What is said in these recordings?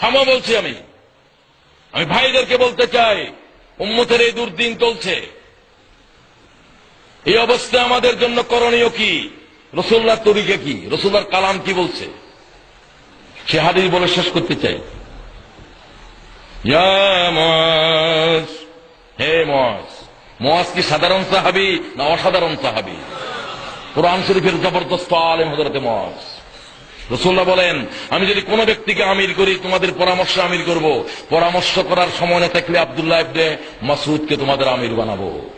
থামো বলছি আমি। আমি ভাইদেরকে বলতে চাই, উম্মতের এই দুর্দিন চলছে। এই অবস্থা আমাদের জন্য করণীয় কি? রসুল্লাহ তরিকে কি? রসুল্লার কালাম কি বলছে? সে হাদিস বলে শেষ করতে চাই। হে মজ মজ কি সাধারণ সাহাবি না অসাধারণ সাহাবি? কোরআন শরীফের জবরদস্ত আলেম হজরতে মজ রসুল্লাহ বলেন, আমি যদি কোনো ব্যক্তিকে আমির করি, তোমাদের পরামর্শ আমির করব। পরামর্শ করার সময় না থাকলে আবদুল্লাহ ইবনে মাসুদকে তোমাদের আমির বানাবো।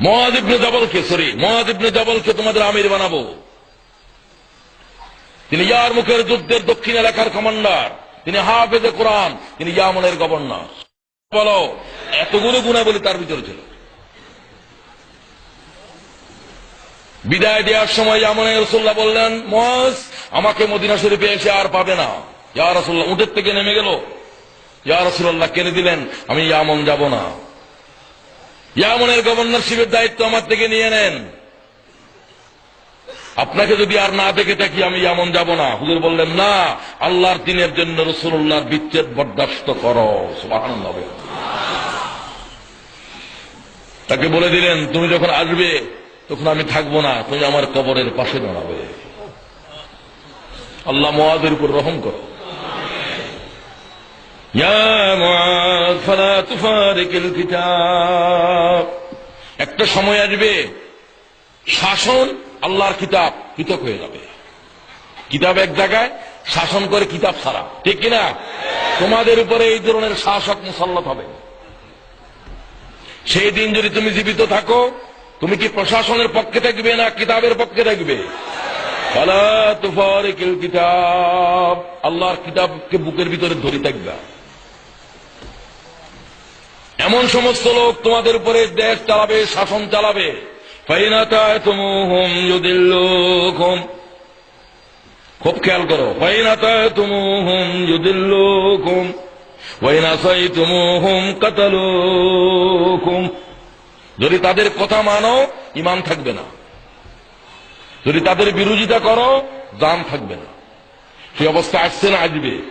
মহাজ ইবনে জবলকে, সরি মহাজ ইবনে জবলকে তোমাদের আমির বানাবো। তিনি ইয়ার মুখের যুদ্ধের দক্ষিণ এলাকার কমান্ডার, তিনি হাফেজে কোরআন, তিনি ইয়ামনের গভর্নর। বলো, এতগুলো গুণাবলী তার ভিতরে ছিল। বিদায় দেওয়ার সময় ইয়ামনে রসুল্লাহ বললেন মজ আমাকে মদিনা শরীফে এসে আর পাবে না। ইয়া রসুল্লাহ উঠের থেকে নেমে গেল? ইয়া রসুল্লাহ কেনে দিলেন? আমি ইয়ামন যাব না। ইয়ামনের গভর্নরশিপের দায়িত্ব আমার থেকে নিয়ে নেন। আপনাকে যদি আর না দেখে থাকি, আমি এমন যাব না। হুজুর বললেন, না, আল্লাহর দিনের জন্য রসুল্লাহর বিচ্ছেদ বরদাস্ত করো। তাকে বলে দিলেন, তুমি যখন আসবে তখন আমি থাকব না, তুমি আমার কবরের পাশে দাঁড়াবে। আল্লাহ মোয়াদের উপর রহম করো। একটা সময় আসবে, শাসন আল্লাহর কিতাব পৃথক হয়ে যাবে। কিতাব এক জায়গায়, শাসন করে কিতাব ছাড়া। ঠিক কিনা? তোমাদের উপরে এই ধরনের শাসক মুসল্লত হবে। সেই দিন যদি তুমি জীবিত থাকো তুমি কি প্রশাসনের পক্ষে থাকবে না কিতাবের পক্ষে থাকবে কিতাব। আল্লাহর কিতাবকে বুকের ভিতরে ধরে থাকবে। এমন সমস্ত লোক তোমাদের উপরে দেশ চালাবে, শাসন চালাবে। খুব খেয়াল করো। ফাইনাতায়তুমুহুম ইউদিল্লুকুম। ওয়াইনাসাইতুমুহুম কাতালুকুম। যদি তাদের কথা মানো ইমান থাকবে না। যদি তাদের বিরোধিতা করো দান থাকবে না। সে অবস্থা আসছে না আসবে।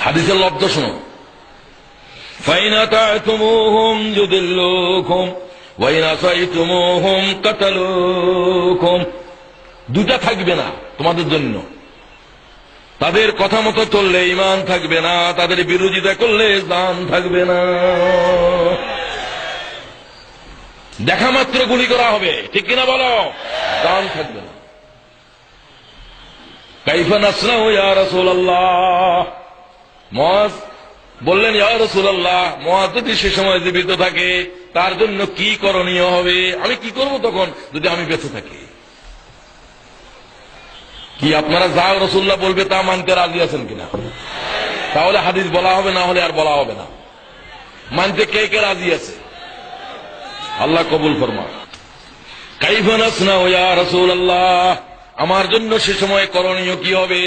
হাদিসের লব্ধ শোনো। দুটা থাকবে না তোমাদের জন্য। তাদের কথা মতো চললে ইমান থাকবে না, তাদের বিরোধিতা করলে দান থাকবে না। দেখা মাত্র গুলি করা হবে। ঠিক কিনা বলো? দান থাকবে না। কাইফা নাসনাউ ইয়া বললেন যদি সে সময় জীবিত থাকে, তার জন্য কি করণীয় হবে? আমি কি করব তখন? যদি আমি বেঁচে থাকি। কি আপনারা যা রসুল্লাহ বলবে তা মানতে রাজি আছেন কিনা? তাহলে হাদিস বলা হবে, না হলে আর বলা হবে না। মানতে কে কে রাজি আছে? আল্লাহ কবুল ফরমা কাইফা নাসনাউ ইয়া রাসূলুল্লাহ আমার জন্য সে সময় করণীয় কি হবে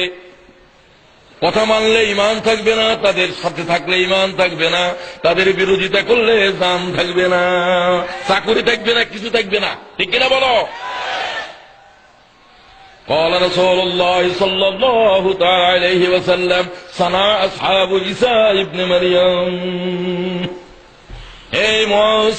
কথা মানলে ইমান থাকবে না তাদের সাথে থাকলে ইমান থাকবে না তাদের বিরোধিতা করলে দাম থাকবে না চাকুরি থাকবে না কিছু থাকবে না ঠিক কিনা বলো قال رسول الله صلى الله تعالى عليه وسلم صنع أصحاب عيسى ابن مريم এই মস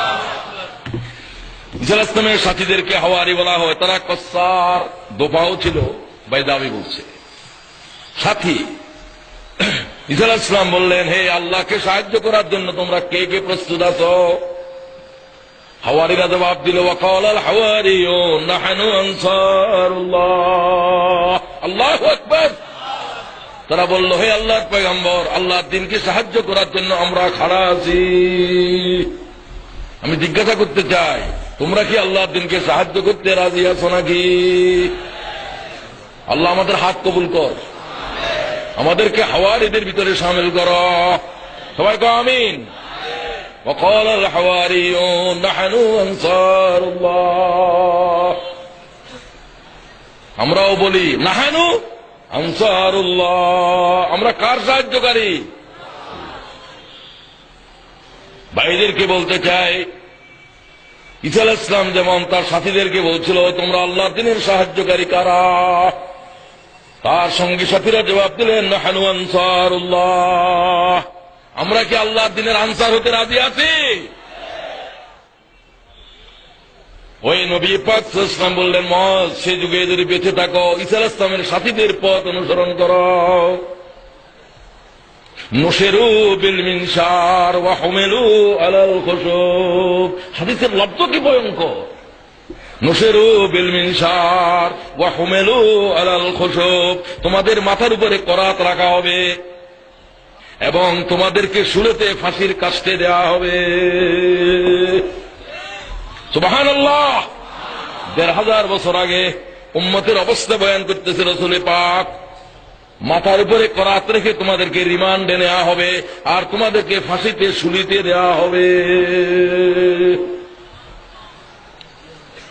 ইসলামের সাথীদেরকে হাওয়ারি বলা হয়। তারা কসার দোফাও ছিল, বাইদাবি বলছে। সাথী ইসা ইসলাম বললেন, হে আল্লাহকে সাহায্য করার জন্য তোমরা কে কে প্রস্তুত আছো? হাওয়ারিরা জবাব দিল, ওয়াকাল আল হাওয়ারি ও নাহানু আনসারুল্লাহ। আল্লাহু আকবার। তারা বলল, হে আল্লাহর পয়গম্বর, আল্লাহর দিনকে সাহায্য করার জন্য আমরা খাড়া আছি। আমি জিজ্ঞাসা করতে চাই তোমরা কি আল্লাহর দিনকে সাহায্য করতে রাজি আছো নাকি আল্লাহ আমাদের হাত কবুল কর আমাদেরকে হাওয়ারিদের ভিতরে সামিল করো সবাই কো আমিন وقال الحواريون نحن أنصار الله আমরাও বলি নাহানু আনসারুল্লাহ আমরা কার সাহায্যকারী ভাইদেরকে বলতে চাই ইসা আলাইহিস ইসলাম যেমন তার সাথীদেরকে বলছিল, তোমরা আল্লাহ দিনের সাহায্যকারী কারা? তার সঙ্গী সাথীরা জবাব দিলেন, নাহানু আনসারুল্লাহ। আমরা কি আল্লাহ দিনের আনসার হতে রাজি আছি? ওই নবী পাক ইসলাম বললেন মজ সে যুগে যদি বেঁচে থাকো ইসা আলাইহিস ইসলামের সাথীদের পথ অনুসরণ করো। নশেরু বিল মিনসার ওয়া আলাল খুশুব। হাদিসের লব্ধ কি ভয়ঙ্কর? নশেরু বিল মিনসার ওয়া আলাল খুশুব। তোমাদের মাথার উপরে করাত রাখা হবে এবং তোমাদেরকে শুলেতে ফাঁসির কাস্টে দেয়া হবে। সুবাহান আল্লাহ দেড় হাজার বছর আগে উম্মতের অবস্থা বয়ান করতেছে রসুল পাক। মাথার উপরে করাত রেখে তোমাদেরকে রিমান্ডে নেওয়া হবে, আর তোমাদেরকে ফাঁসিতে শুলিতে দেওয়া হবে।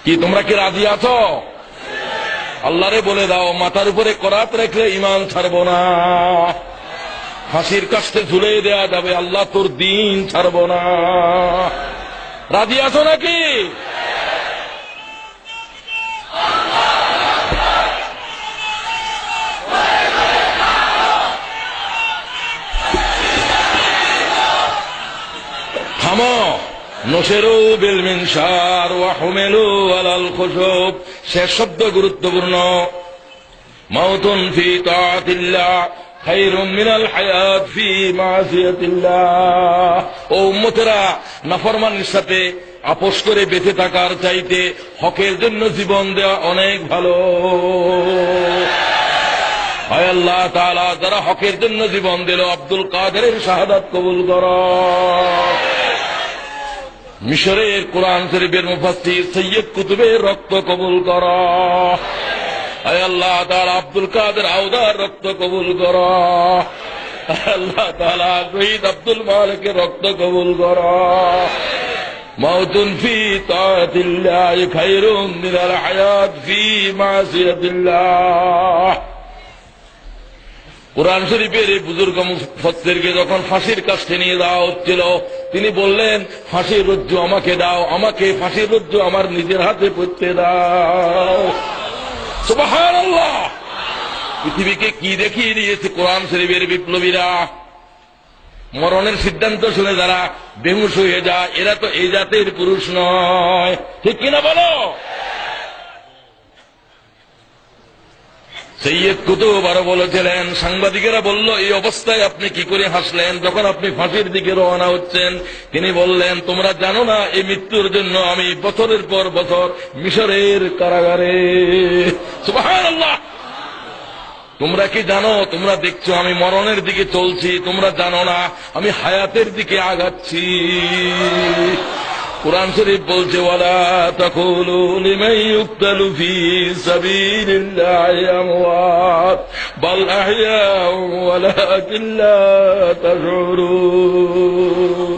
কি, তোমরা কি রাজি আছো? আল্লাহরে বলে দাও, মাথার উপরে করাত রেখে ইমান ছাড়ব না। ফাঁসির কাছে ঝুলে দেয়া যাবে, আল্লাহ তোর দিন ছাড়ব না। রাজি আছো নাকি? থামো। শেষ শব্দ গুরুত্বপূর্ণ। মাউতুন ফি মাসিয়াতিল্লাহ। ও উম্মতেরা, নাফরমানের সাথে আপোষ করে বেঁচে থাকার চাইতে হকের জন্য জীবন দেওয়া অনেক ভালো। হয় আল্লাহ তাআলা, যারা হকের জন্য জীবন দিল, আব্দুল কাদের শাহাদাত কবুল কর। মিশরের কোরআন শরীফের মুফাসসির সৈয়দ কুতুবের রক্ত কবুল কর আয় আল্লাহ তাআলা আব্দুল কাদের আউদার রক্ত কবুল কর আল্লাহ তাআলা শহীদ আব্দুল মালিকের রক্ত কবুল কর মাউতুন ফি তাআতিল্লাহ খায়রুম মিনাল হায়াত ফি মাসিয়াতিল্লাহ কোরআন শরীফের এই বুজুর্গ মুফসিরকে যখন ফাঁসির কাছে নিয়ে দেওয়া হচ্ছিল, তিনি বললেন, ফাঁসির রজ্জু আমাকে দাও, আমাকে ফাঁসির রজ্জু আমার নিজের হাতে পড়তে দাও। পৃথিবীকে কি দেখিয়ে দিয়েছে কোরআন শরীফের বিপ্লবীরা? মরণের সিদ্ধান্ত শুনে যারা বেহুশ হয়ে যায়, এরা তো এই জাতের পুরুষ নয়। ঠিক কিনা বলো? সৈয়দ কুতুব আরও বলেছিলেন, সাংবাদিকেরা বলল, এই অবস্থায় আপনি কি করে হাসলেন? যখন আপনি ফাঁসির দিকে রওনা হচ্ছেন, তিনি বললেন, তোমরা জানো না, এই মৃত্যুর জন্য আমি বছরের পর বছর মিশরের কারাগারে তোমরা কি জানো? তোমরা দেখছ, আমি মরণের দিকে চলছি। তোমরা জানো না, আমি হায়াতের দিকে আগাচ্ছি। কোরআন শরীফ বলছে, ওয়ালা তাকুলু লিমান ইউক্তালু ফি সাবিলিল্লাহি আমওয়াত, বাল আহইয়াউ ওয়ালাকিন লা তাশউরুন।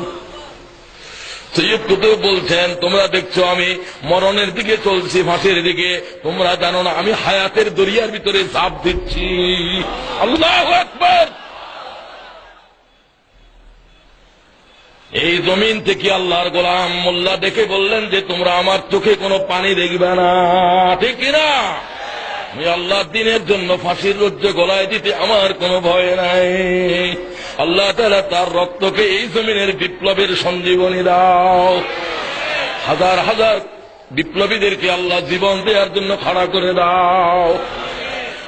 সৈয়দ কুতুব বলছেন, তোমরা দেখছ আমি মরণের দিকে চলছি, ফাঁসির দিকে। তোমরা জানো না, আমি হায়াতের দরিয়ার ভিতরে ঝাঁপ দিচ্ছি। আল্লাহ আকবর! এই জমিন থেকে আল্লাহর গোলাম মোল্লা দেখে বললেন যে, তোমরা আমার চোখে কোনো পানি দেখবে না। ঠিক কিনা আমি আল্লাহ দিনের জন্য ফাঁসির রজ্জে গলায় দিতে আমার কোনো ভয় নাই। আল্লাহ তালা তার রক্তকে এই জমিনের বিপ্লবের সঞ্জীবনী দাও। হাজার হাজার বিপ্লবীদেরকে আল্লাহ জীবন দেওয়ার জন্য খাড়া করে দাও।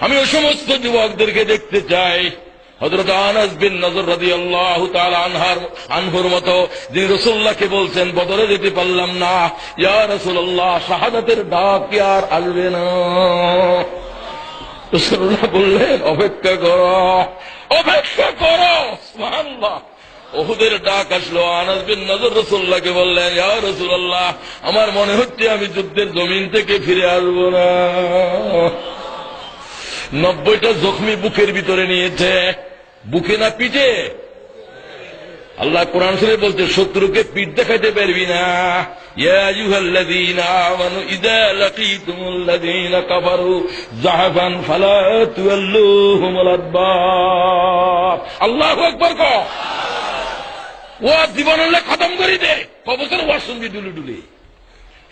আমি ওই সমস্ত যুবকদেরকে দেখতে চাই। হজরত আনাস বিন নজর রাজি আল্লাহ আনহার, আনহুর মতো, যিনি রসুল্লাহকে বলছেন বদলে যেতে পারলাম না। রসুল্লাহ শাহাদাতের ডাক আসবে না? বললেন, অপেক্ষা করো অপেক্ষা করো ওহুদের ডাক আসলো, আনাস বিন নজর রসুল্লাহকে বললেন, ইয়া রসুল্লাহ আমার মনে হচ্ছে আমি যুদ্ধের জমিন থেকে ফিরে আসব না। নব্বইটা জখমি বুকের ভিতরে নিয়েছে। বুকে না পিঠে? আল্লাহ কোরআন শরীফ বলছে, শত্রুকে পিঠ দেখাইতে পারবি না। আল্লাহু আকবার ক ও জীবন হলে খতম করি দে। কবছর ওয়াজ শুনবি ডুলি ডুলি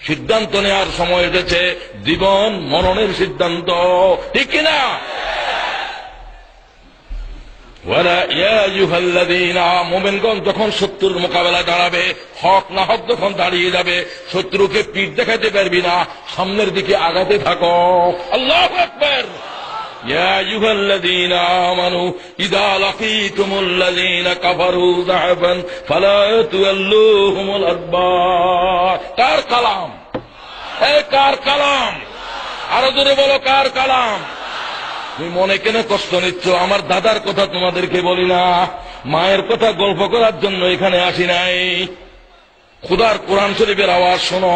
সিদ্ধান্ত নেওয়ার সময় এসেছে জীবন মরণের সিদ্ধান্ত। ঠিক কিনা? যখন শত্রুর মোকাবেলা দাঁড়াবে, হক না হক যখন দাঁড়িয়ে যাবে, শত্রুকে পিঠ দেখাতে পারবি না, সামনের দিকে আগাতে থাকো। আল্লাহ আকবার! يا أيها الذين آمنوا إذا لقيتم الذين كفروا ضعفا فلا تولوهم الأدبار কার কালাম এ কার কালাম আরো জোরে বলো কার কালাম তুমি মনে কেন কষ্ট নিচ্ছ আমার দাদার কথা তোমাদেরকে বলি না মায়ের কথা গল্প করার জন্য এখানে আসি নাই খুদার কোরআন শরীফের আওয়াজ শোনো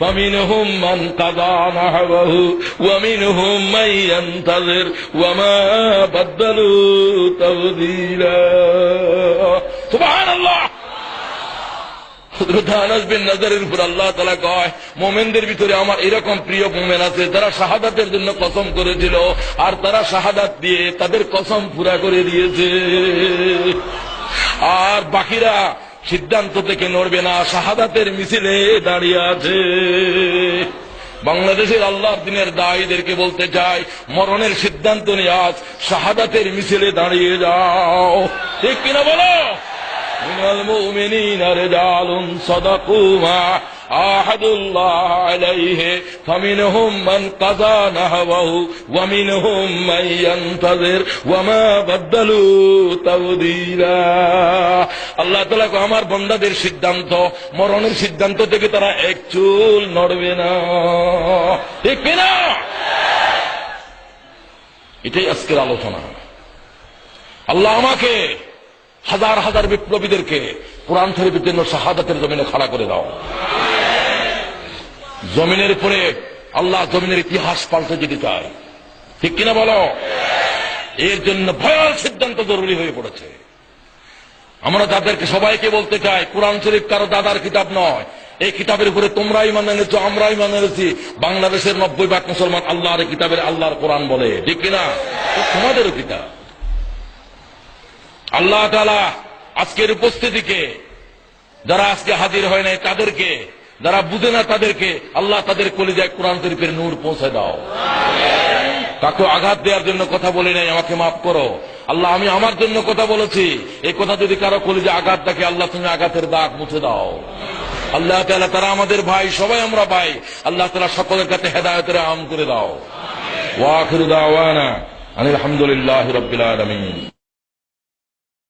فمنهم من قضى نحبه ومنهم من ينتظر وما بدلوا تبديلا سبحان الله হযরত আনাস বিন নাজারের উপর আল্লাহ তালা কয় মোমেনদের ভিতরে আমার এরকম প্রিয় মোমেন আছে যারা শাহাদাতের জন্য কসম করেছিল আর তারা শাহাদাত দিয়ে তাদের কসম পুরা করে দিয়েছে আর বাকিরা সিদ্ধান্ত থেকে নড়বে না, শাহাদাতের মিছিলে দাঁড়িয়ে আছে। বাংলাদেশের আল্লাহ দিনের দায়ীদেরকে বলতে চাই, মরণের সিদ্ধান্ত নিয়ে আজ শাহাদাতের মিছিলে দাঁড়িয়ে যাও। ঠিক কিনা বলো? মিনাল মুমিনিনা রিজালুন عاهدوا الله عليه فمنهم من قضى نحبه ومنهم من ينتظر وما بدلوا تبديلا আল্লাহ তালা আমার বন্দাদের সিদ্ধান্ত মরণের সিদ্ধান্ত থেকে তারা এক চুল নড়বে না ঠিক কিনা এটাই আজকের আলোচনা আল্লাহ আমাকে হাজার হাজার বিপ্লবীদেরকে কোরআন শরীফের জন্য শাহাদাতের জমিনে খাড়া করে দাও জমিনের উপরে আল্লাহ জমিনের ইতিহাস পাল্টে যেতে চায়। ঠিক কিনা বলো? এর জন্য ভয়াল সিদ্ধান্ত জরুরি হয়ে পড়েছে। আমরা তাদেরকে সবাইকে বলতে চাই, কোরআন শরীফ কারও দাদার কিতাব নয়। এই কিতাবের উপরে তোমরাই মানে এনেছো, আমরাই মানে এনেছি। বাংলাদেশের নব্বই ভাগ মুসলমান আল্লাহর কিতাবের আল্লাহর কোরআন বলে। ঠিক কিনা? তোমাদেরও কিতাব। আল্লাহ তালা আজকের উপস্থিতিকে, যারা আজকে হাজির হয় নাই তাদেরকে যারা বুঝে না তাদেরকে আল্লাহ তাদের কলিজায় কোরআন শরীফের নূর পৌঁছে দাও। কাকে আঘাত দেওয়ার জন্য কথা বলি নাই, আমাকে মাফ করো। আল্লাহ, আমি আমার জন্য কথা বলেছি। এই কথা যদি কারও কলিজে আঘাত থাকে আল্লাহ তুমি আঘাতের দাগ মুছে দাও। আল্লাহ তালা তারা আমাদের ভাই, সবাই আমরা ভাই। আল্লাহ তালা সকলের কাছে হেদায়তের আম করে দাও। ওয়াখির দাওয়ানা আনিল আলহামদুলিল্লাহ রবিল